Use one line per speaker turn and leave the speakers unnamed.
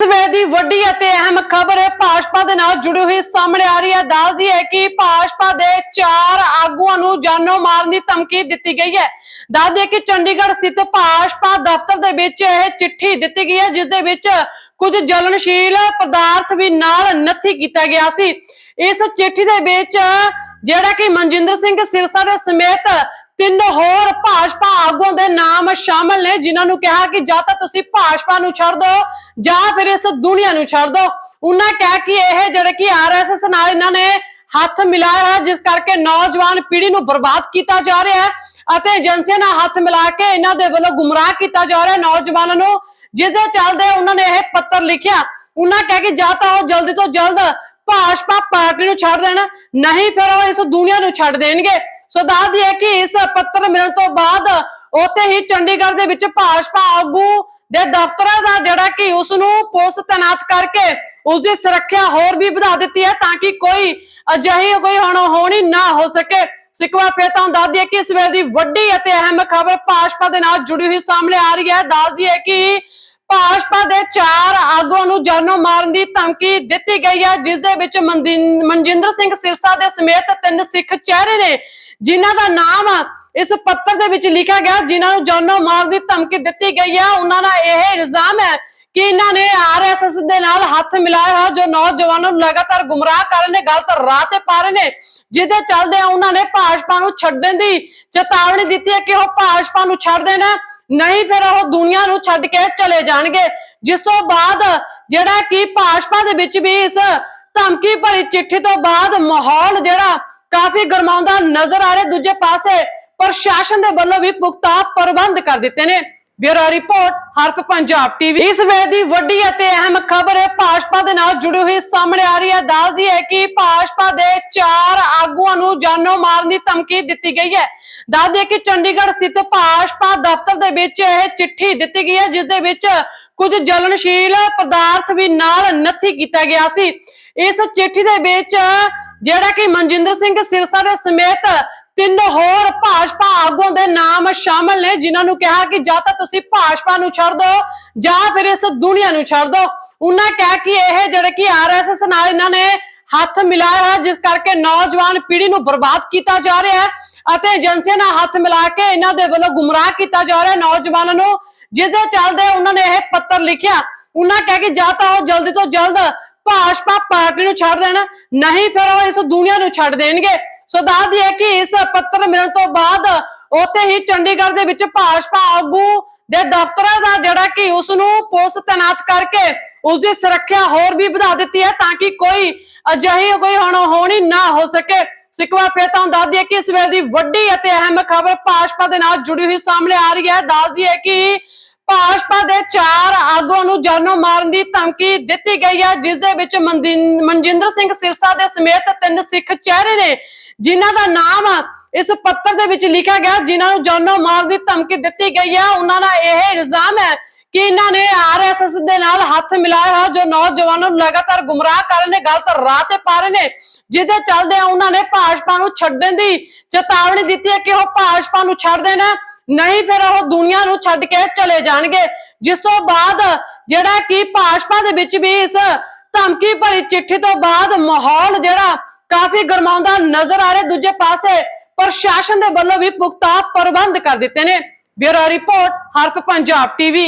ਵੇ ਦੀ ਵੱਡੀ ਅਤੇ ਅਹਿਮ ਖਬਰ ਭਾਜਪਾ ਦੇ ਨਾਲ ਜੁੜੀ ਹੋਈ ਸਾਹਮਣੇ ਆ ਰਹੀ ਹੈ। ਦੱਸਦੀ ਹੈ ਕਿ ਭਾਜਪਾ ਦੇ ਚਾਰ ਆਗੂਆਂ ਨੂੰ ਜਾਨੋਂ ਮਾਰਨ ਦੀ ਧਮਕੀ ਦਿੱਤੀ ਗਈ ਹੈ। ਦੱਸਦੀ ਕਿ ਚੰਡੀਗੜ੍ਹ ਸਥਿਤ ਭਾਜਪਾ ਦਫ਼ਤਰ ਦੇ ਵਿੱਚ ਇਹ ਚਿੱਠੀ ਦਿੱਤੀ ਗਈ ਹੈ, ਜਿਸ ਦੇ ਵਿੱਚ ਕੁਝ ਜਲਨਸ਼ੀਲ ਪਦਾਰਥ ਵੀ ਨਾਲ ਨੱਥੀ ਕੀਤਾ ਗਿਆ ਸੀ। ਇਸ ਚਿੱਠੀ ਦੇ ਵਿੱਚ ਜਿਹੜਾ ਕਿ ਮਨਜਿੰਦਰ ਸਿੰਘ ਸਿਰਸਾ ਦੇ ਸਮੇਤ ਤਿੰਨ ਹੋਰ ਭਾਜਪਾ ਆਗੂਆਂ ਦੇ ਨਾਮ ਸ਼ਾਮਲ ਨੇ, ਜਿਨ੍ਹਾਂ ਨੂੰ ਕਿਹਾ ਕਿ ਜਾਂ ਤਾਂ ਤੁਸੀਂ ਭਾਜਪਾ ਨੂੰ ਛੱਡ ਦਿਓ ਜਾਂ ਫਿਰ ਇਸ ਦੁਨੀਆ ਨੂੰ ਛੱਡ ਦਿਓ ਉਹਨਾਂ ਕਿਹਾ ਕਿ ਇਹ ਜਿਹੜੇ ਕਿ ਆਰਐਸਐਸ ਨਾਲ ਇਹਨਾਂ ਨੇ ਹੱਥ ਮਿਲਾਇਆ ਹੈ ਜਿਸ ਕਰਕੇ ਨੌਜਵਾਨ ਪੀੜ੍ਹੀ ਨੂੰ ਬਰਬਾਦ ਕੀਤਾ ਜਾ ਰਿਹਾ ਹੈ ਅਤੇ ਏਜੰਸੀਆਂ ਨਾਲ ਹੱਥ ਮਿਲਾ ਕੇ ਇਹਨਾਂ ਦੇ ਵੱਲੋਂ ਗੁੰਮਰਾਹ ਕੀਤਾ ਜਾ ਰਿਹਾ ਨੌਜਵਾਨਾਂ ਨੂੰ। ਜਿਹਦੇ ਚੱਲਦੇ ਉਹਨਾਂ ਨੇ ਇਹ ਪੱਤਰ ਲਿਖਿਆ। ਉਹਨਾਂ ਕਿਹਾ ਕਿ ਜਾਂ ਤਾਂ ਉਹ ਜਲਦੀ ਤੋਂ ਜਲਦ ਭਾਜਪਾ ਪਾਰਟੀ ਨੂੰ ਛੱਡ ਦੇਣ, ਨਹੀਂ ਫਿਰ ਉਹ ਇਸ ਦੁਨੀਆ ਨੂੰ ਛੱਡ ਦੇਣਗੇ। ਸੋ ਦੱਸਦੀ ਹੈ ਕਿ ਇਸ ਪੱਤਰ ਮਿਲਣ ਤੋਂ ਬਾਅਦ ਉੱਥੇ ਹੀ ਚੰਡੀਗੜ੍ਹ ਦੇ ਵਿੱਚ ਭਾਜਪਾ ਆਗੂ ਦੇ ਦਫ਼ਤਰਾਂ ਦਾ ਜਿਹੜਾ ਕਿ ਉਸ ਨੂੰ ਪੁਲਿਸ ਤੈਨਾਤ ਕਰਕੇ ਉਸ ਦੀ ਸੁਰੱਖਿਆ ਹੋਰ ਵੀ ਵਧਾ ਦਿੱਤੀ ਹੈ ਤਾਂ ਕਿ ਕੋਈ ਅਜਿਹੀ ਕੋਈ ਹੁਣ ਹੋਣੀ ਨਾ ਹੋ ਸਕੇ। ਸਿੱਕਵਾ ਫੇਰ ਤਾਂ ਦੱਸਦੀ ਹੈ ਕਿ ਇਸ ਵੇਲੇ ਦੀ ਵੱਡੀ ਅਤੇ ਅਹਿਮ ਖਬਰ ਭਾਜਪਾ ਦੇ ਨਾਲ ਜੁੜੀ ਹੋਈ ਸਾਹਮਣੇ ਆ ਰਹੀ ਹੈ। ਦੱਸਦੀ ਹੈ ਕਿ ਭਾਜਪਾ ਦੇ ਚਾਰ ਆਗੂਆਂ ਨੂੰ ਜਾਨੋਂ ਮਾਰਨ ਦੀ ਧਮਕੀ ਦਿੱਤੀ ਗਈ ਹੈ, ਜਿਸ ਦੇ ਵਿੱਚ ਮਨਦਿਨ- ਮਨਜਿੰਦਰ ਸਿੰਘ ਸਿਰਸਾ ਦੇ ਸਮੇਤ ਤਿੰਨ ਸਿੱਖ ਚਿਹਰੇ ਨੇ। ਜਿਨ੍ਹਾਂ ਦਾ ਨਾਮ ਇਸ ਪੱਤਰ ਦੇ ਵਿੱਚ ਲਿਖਿਆ ਗਿਆ, ਜਿਨ੍ਹਾਂ ਨੂੰ ਜਾਨੋਂ ਮਾਰਨ ਦੀ ਧਮਕੀ ਦਿੱਤੀ ਗਈ ਹੈ, ਉਹਨਾਂ ਦਾ ਇਹ ਇਲਜ਼ਾਮ ਹੈ ਕਿ ਇਹਨਾਂ ਨੇ ਆਰਐਸਐਸ ਦੇ ਨਾਲ ਹੱਥ ਮਿਲਾਇਆ ਹੈ ਜੋ ਨੌਜਵਾਨਾਂ ਨੂੰ ਲਗਾਤਾਰ ਗੁੰਮਰਾਹ ਕਰ ਰਹੇ ਨੇ, ਗਲਤ ਰਾਹ ਤੇ ਪਾ ਰਹੇ ਨੇ, ਜਿਹਦੇ ਚੱਲਦੇ ਉਹਨਾਂ ਨੇ ਭਾਜਪਾ ਨੂੰ ਛੱਡਣ ਦੀ ਚੇਤਾਵਨੀ ਦਿੱਤੀ ਹੈ ਕਿ ਉਹ ਭਾਜਪਾ ਨੂੰ ਛੱਡ ਦੇਣ, ਨਹੀਂ ਫਿਰ ਉਹ ਦੁਨੀਆ ਨੂੰ ਛੱਡ ਕੇ ਚਲੇ ਜਾਣਗੇ। ਜਿਸ ਤੋਂ ਬਾਅਦ ਜਿਹੜਾ ਕਿ ਭਾਜਪਾ ਦੇ ਵਿੱਚ ਵੀ ਇਸ ਧਮਕੀ ਭਰੀ ਚਿੱਠੀ ਤੋਂ ਬਾਅਦ ਮਾਹੌਲ ਜਿਹੜਾ ਕਾਫੀ ਗਰਮਾਉਂਦਾ ਨਜ਼ਰ ਆ ਰਿਹਾ ਦੂਜੇ ਪਾਸੇ। ਪ੍ਰਸ਼ਾਸਨ ਦੇ ਵੱਲੋਂ ਵੀ ਪੁਖਤਾ ਪ੍ਰਬੰਧ ਕਰ ਦਿੱਤੇ ਨੇ। ਬਿਊਰੋ ਰਿਪੋਰਟ, ਹਰਪ ਪੰਜਾਬ ਟੀਵੀ। ਇਸ ਵੇਲੇ ਦੀ ਵੱਡੀ ਅਤੇ ਅਹਿਮ ਖਬਰ ਭਾਜਪਾ ਦੇ ਨਾਲ ਜੁੜੀ ਹੋਈ ਸਾਹਮਣੇ ਆ ਰਹੀ ਹੈ। ਦੱਸਦੀ ਹੈ ਕਿ ਭਾਜਪਾ ਦੇ ਚਾਰ ਆਗੂਆਂ ਨੂੰ ਜਾਨੋਂ ਮਾਰਨ ਦੀ ਧਮਕੀ ਦਿੱਤੀ ਗਈ ਹੈ। ਦੱਸਦੀ ਕਿ ਚੰਡੀਗੜ੍ਹ ਸਥਿਤ ਭਾਜਪਾ ਦਫ਼ਤਰ ਦੇ ਵਿੱਚ ਇਹ ਚਿੱਠੀ ਦਿੱਤੀ ਗਈ ਹੈ, ਜਿਸ ਦੇ ਵਿੱਚ ਕੁਝ ਜਲਨਸ਼ੀਲ ਪਦਾਰਥ ਵੀ ਨਾਲ ਨੱਥੀ ਕੀਤਾ ਗਿਆ ਸੀ। ਇਸ ਚਿੱਠੀ ਦੇ ਵਿੱਚ ਜਿਹੜਾ ਕਿ ਮਨਜਿੰਦਰ ਸਿੰਘ ਸਿਰਸਾ ਦੇ ਸਮੇਤ ਤਿੰਨ ਹੋਰ ਭਾਜਪਾ ਆਗੂਆਂ ਦੇ ਨਾਮ ਸ਼ਾਮਲ ਨੇ, ਜਿਨ੍ਹਾਂ ਨੂੰ ਕਿਹਾ ਕਿ ਜਾਂ ਤਾਂ ਤੁਸੀਂ ਭਾਜਪਾ ਨੂੰ ਛੱਡ ਦਿਓ ਜਾਂ ਫਿਰ ਇਸ ਦੁਨੀਆ ਨੂੰ ਛੱਡ ਦਿਓ ਉਹਨਾਂ ਕਿਹਾ ਕਿ ਇਹ ਜਿਹੜੇ ਕਿ ਆਰਐਸਐਸ ਨਾਲ ਇਹਨਾਂ ਨੇ ਹੱਥ ਮਿਲਾਇਆ ਹੈ ਜਿਸ ਕਰਕੇ ਨੌਜਵਾਨ ਪੀੜ੍ਹੀ ਨੂੰ ਬਰਬਾਦ ਕੀਤਾ ਜਾ ਰਿਹਾ ਹੈ ਅਤੇ ਏਜੰਸੀਆਂ ਨਾਲ ਹੱਥ ਮਿਲਾ ਕੇ ਇਹਨਾਂ ਦੇ ਵੱਲੋਂ ਗੁੰਮਰਾਹ ਕੀਤਾ ਜਾ ਰਿਹਾ ਨੌਜਵਾਨਾਂ ਨੂੰ। ਜਿਹਦੇ ਚੱਲਦੇ ਉਹਨਾਂ ਨੇ ਇਹ ਪੱਤਰ ਲਿਖਿਆ। ਉਹਨਾਂ ਕਿਹਾ ਕਿ ਜਾਂ ਤਾਂ ਉਹ ਜਲਦੀ ਤੋਂ ਜਲਦ ਭਾਜਪਾ ਪਾਰਟੀ ਨੂੰ ਛੱਡ ਦੇਣ, ਨਹੀਂ ਫਿਰ ਉਹ ਇਸ ਦੁਨੀਆ ਨੂੰ ਛੱਡ ਦੇਣਗੇ। ਸੋ ਦੱਸਦੀ ਹੈ ਕਿ ਇਸ ਪੱਤਰ ਮਿਲਣ ਤੋਂ ਬਾਅਦ ਉੱਥੇ ਹੀ ਚੰਡੀਗੜ੍ਹ ਦੇ ਵਿੱਚ ਭਾਜਪਾ ਆਗੂ ਦੇ ਦਫ਼ਤਰਾਂ ਦਾ ਜਿਹੜਾ ਕਿ ਉਸ ਨੂੰ ਪੁਲਿਸ ਤੈਨਾਤ ਕਰਕੇ ਉਸ ਦੀ ਸੁਰੱਖਿਆ ਹੋਰ ਵੀ ਵਧਾ ਦਿੱਤੀ ਹੈ ਤਾਂ ਕਿ ਕੋਈ ਅਜਿਹੀ ਕੋਈ ਹੁਣ ਹੋਣੀ ਨਾ ਹੋ ਸਕੇ। ਸਿੱਕਵਾ ਫੇਰ ਤੁਹਾਨੂੰ ਦੱਸਦੀ ਹੈ ਕਿ ਇਸ ਵੇਲੇ ਦੀ ਵੱਡੀ ਅਤੇ ਅਹਿਮ ਖਬਰ ਭਾਜਪਾ ਦੇ ਨਾਲ ਜੁੜੀ ਹੋਈ ਸਾਹਮਣੇ ਆ ਰਹੀ ਹੈ। ਦੱਸਦੀ ਹੈ ਕਿ ਭਾਜਪਾ ਦੇ ਚਾਰ ਆਗੂਆਂ ਨੂੰ ਜਾਨੋਂ ਮਾਰਨ ਦੀ ਧਮਕੀ ਦਿੱਤੀ ਗਈ ਹੈ, ਜਿਸ ਦੇ ਵਿੱਚ ਮਨਜਿੰਦਰ ਸਿੰਘ ਸਿਰਸਾ ਦੇ ਸਮੇਤ ਤਿੰਨ ਸਿੱਖ ਚਿਹਰੇ ਨੇ, ਜਿਨ੍ਹਾਂ ਦਾ ਨਾਮ ਇਸ ਪੱਤਰ ਦੇ ਵਿੱਚ ਲਿਖਿਆ ਗਿਆ, ਜਿਨ੍ਹਾਂ ਨੂੰ ਜਾਨੋਂ ਮਾਰਨ ਦੀ ਧਮਕੀ ਦਿੱਤੀ ਗਈ ਹੈ। ਉਹਨਾਂ ਦਾ ਇਹ ਇਲਜ਼ਾਮ ਹੈ ਕਿ ਇਹਨਾਂ ਨੇ ਆਰਐਸਐਸ ਦੇ ਨਾਲ ਹੱਥ ਮਿਲਾਇਆ ਹੈ ਜੋ ਨੌਜਵਾਨਾਂ ਨੂੰ ਲਗਾਤਾਰ ਗੁੰਮਰਾਹ ਕਰ ਰਹੇ ਨੇ, ਗਲਤ ਰਾਹ ਤੇ ਪਾ ਰਹੇ ਨੇ, ਜਿਹਦੇ ਚੱਲਦੇ ਉਹਨਾਂ ਨੇ ਭਾਜਪਾ ਨੂੰ ਛੱਡਣ ਦੀ ਚੇਤਾਵਨੀ ਦਿੱਤੀ ਹੈ ਕਿ ਉਹ ਭਾਜਪਾ ਨੂੰ ਛੱਡ ਦੇਣ ਨਹੀਂ ਫਿਰ ਉਹ ਦੁਨੀਆ ਨੂੰ ਛੱਡ ਕੇ ਚਲੇ ਜਾਣਗੇ। ਜਿਸ ਤੋਂ ਬਾਅਦ ਜਿਹੜਾ ਕਿ ਭਾਜਪਾ ਦੇ ਵਿੱਚ ਵੀ ਇਸ ਧਮਕੀ ਭਰੀ ਚਿੱਠੀ ਤੋਂ ਬਾਅਦ ਮਾਹੌਲ ਜਿਹੜਾ ਕਾਫੀ ਗਰਮਾਉਂਦਾ ਨਜ਼ਰ ਆ ਰਿਹਾ ਦੂਜੇ ਪਾਸੇ, ਪ੍ਰਸ਼ਾਸਨ ਦੇ ਵੱਲੋਂ ਵੀ ਪੁਖਤਾ ਪ੍ਰਬੰਧ ਕਰ ਦਿੱਤੇ ਨੇ। ਬਿਊਰੋ ਰਿਪੋਰਟ ਹਰਪ ਪੰਜਾਬ ਟੀਵੀ।